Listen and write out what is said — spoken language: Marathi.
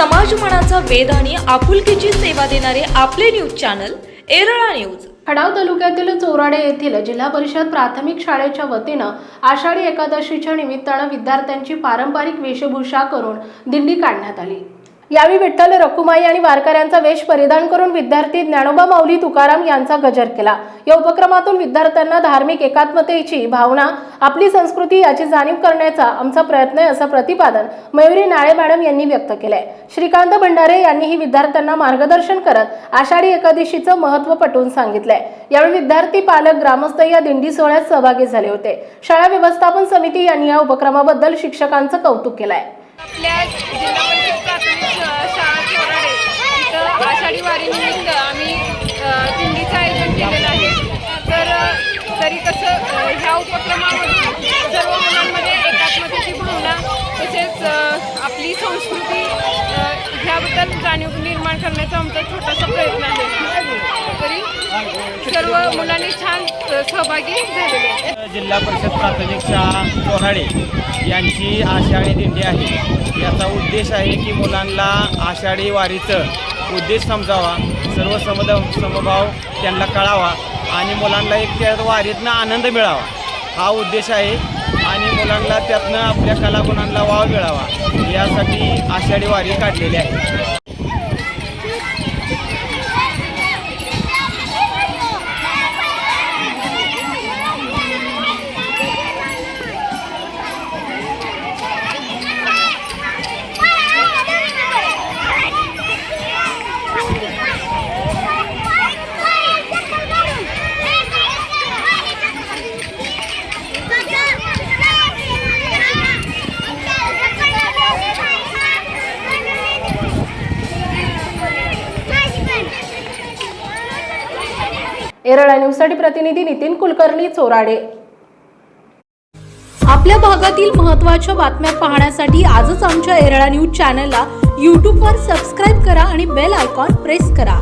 समाजमनाचा वेध आणि आपुलकीची सेवा देणारे आपले news channel Erala news. Khatav तालुक्यातील चोराडे येथील जिल्हा परिषद प्राथमिक शाळेच्या वतीनं आषाढी एकादशीच्या निमित्तानं विद्यार्थ्यांची पारंपरिक वेशभूषा करून दिंडी काढण्यात आली. यावेळी विठ्ठल रखुमाई आणि वारकऱ्यांचा वेश परिधान करून विद्यार्थी ज्ञानोबा माऊली तुकाराम यांचा गजर केला. या उपक्रमातून विद्यार्थ्यांना धार्मिक एकात्मतेची भावना आपली संस्कृती याची जाणीव करण्याचा आमचा प्रयत्न आहे असं प्रतिपादन मयुरी नाळे मॅडम यांनी व्यक्त केलंय. श्रीकांत भंडारे यांनीही विद्यार्थ्यांना मार्गदर्शन करत आषाढी एकादशीचं महत्त्व पटवून सांगितलंय. यावेळी विद्यार्थी पालक ग्रामस्थ या दिंडी सोहळ्यात सहभागी झाले होते. शाळा व्यवस्थापन समिती यांनी या उपक्रमाबद्दल शिक्षकांचं कौतुक केलंय. वारीनिमित्त आम्ही अ, दिंडीचं आयोजन केलेलं आहे. तर तरी तसं ह्या उपक्रमामध्ये सर्व मुलांमध्ये एकात्मतेची भावना तसेच आपली संस्कृती ह्याबद्दल जाणीव निर्माण करण्याचा आमचा छोटासा प्रयत्न आहे. तरी सर्व मुलांनी छान सहभागी झालेले जिल्हा परिषद प्राथमिक शाळा चोराडे यांची आषाढी दिंडी आहे. याचा उद्देश आहे की मुलांना आषाढी वारीचं उद्देश समजावा सर्व समद समभाव त्यांना कळावा आणि मुलांना एक त्या वारीतनं आनंद मिळावा. हा उद्देश आहे आणि मुलांना त्यातनं आपल्या कलागुणांना वाव मिळावा. यासाठी आषाढी वारी काढलेली आहे. एरळा न्यूजसाठी प्रतिनिधी नितीन कुलकर्णी चोराडे. आपल्या भागातील महत्त्वाच्या बातम्या पाहण्यासाठी आजच आमच्या एरळा न्यूज चॅनलला यूट्यूबवर सबस्क्राईब करा आणि बेल आयकॉन प्रेस करा.